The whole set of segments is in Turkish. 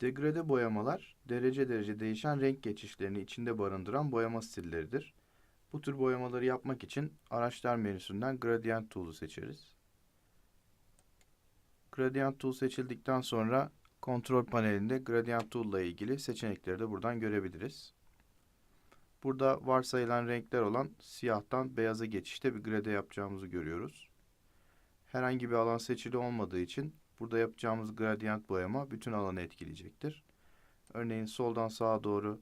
Degrade boyamalar derece derece değişen renk geçişlerini içinde barındıran boyama stilleridir. Bu tür boyamaları yapmak için araçlar menüsünden Gradient Tool'u seçeriz. Gradient Tool seçildikten sonra kontrol panelinde Gradient Tool ile ilgili seçenekleri de buradan görebiliriz. Burada varsayılan renkler olan siyahtan beyaza geçişte bir grade yapacağımızı görüyoruz. Herhangi bir alan seçili olmadığı için burada yapacağımız gradient boyama bütün alanı etkileyecektir. Örneğin soldan sağa doğru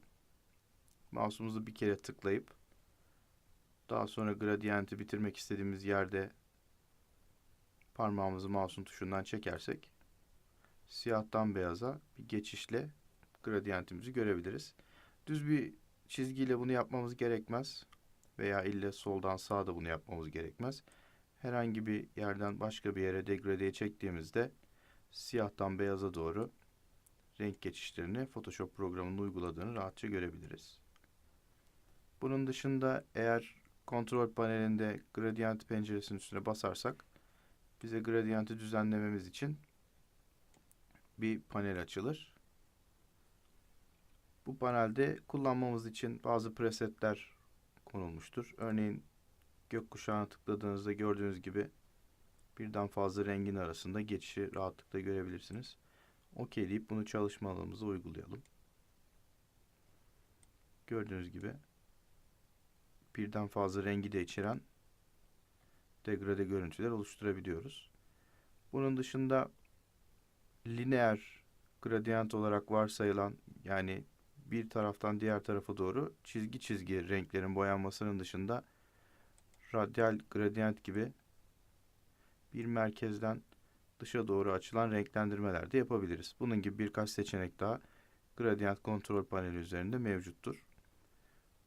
mouse'umuzu bir kere tıklayıp daha sonra gradienti bitirmek istediğimiz yerde parmağımızı mouse'un tuşundan çekersek siyahtan beyaza bir geçişle gradientimizi görebiliriz. Düz bir çizgiyle bunu yapmamız gerekmez veya ille soldan sağa da bunu yapmamız gerekmez. Herhangi bir yerden başka bir yere degradeye çektiğimizde siyahtan beyaza doğru renk geçişlerini Photoshop programının uyguladığını rahatça görebiliriz. Bunun dışında eğer kontrol panelinde gradient penceresinin üstüne basarsak bize gradienti düzenlememiz için bir panel açılır. Bu panelde kullanmamız için bazı presetler konulmuştur. Örneğin gökkuşağına tıkladığınızda gördüğünüz gibi birden fazla rengin arasında geçişi rahatlıkla görebilirsiniz. OK deyip bunu çalışma alanımıza uygulayalım. Gördüğünüz gibi birden fazla rengi de içeren degrade görüntüler oluşturabiliyoruz. Bunun dışında lineer gradient olarak varsayılan yani bir taraftan diğer tarafa doğru çizgi çizgi renklerin boyanmasının dışında radyal gradient gibi bir merkezden dışa doğru açılan renklendirmeler de yapabiliriz. Bunun gibi birkaç seçenek daha gradient kontrol paneli üzerinde mevcuttur.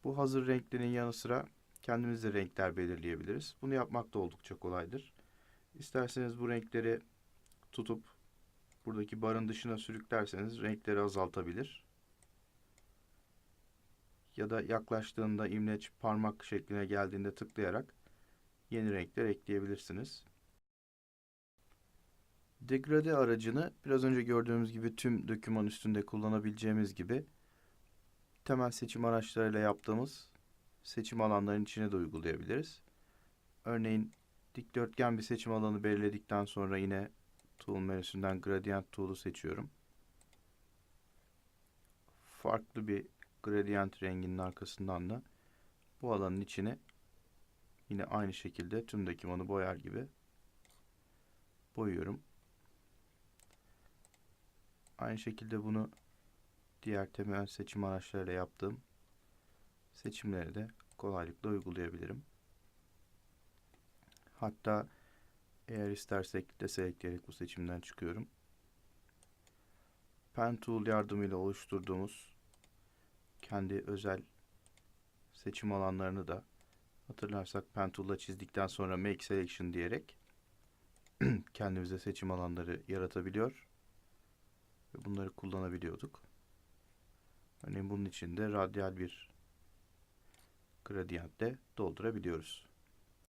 Bu hazır renklerin yanı sıra kendimiz de renkler belirleyebiliriz. Bunu yapmak da oldukça kolaydır. İsterseniz bu renkleri tutup buradaki barın dışına sürüklerseniz renkleri azaltabilir. Ya da yaklaştığında imleç parmak şekline geldiğinde tıklayarak yeni renkler ekleyebilirsiniz. Degrade aracını biraz önce gördüğümüz gibi tüm döküman üstünde kullanabileceğimiz gibi temel seçim araçlarıyla yaptığımız seçim alanlarının içine de uygulayabiliriz. Örneğin dikdörtgen bir seçim alanı belirledikten sonra yine Tool menüsünden Gradient Tool'u seçiyorum. Farklı bir gradient renginin arkasından da bu alanın içine yine aynı şekilde tüm dokümanı boyar gibi boyuyorum. Aynı şekilde bunu diğer temel seçim araçlarıyla yaptığım seçimleri de kolaylıkla uygulayabilirim. Hatta eğer istersek de ekleyerek bu seçimden çıkıyorum. Pen Tool yardımıyla oluşturduğumuz kendi özel seçim alanlarını da hatırlarsak Pen Tool'la çizdikten sonra Make Selection diyerek kendimize seçim alanları yaratabiliyor ve bunları kullanabiliyorduk. Örneğin bunun için de radyal bir gradientle doldurabiliyoruz.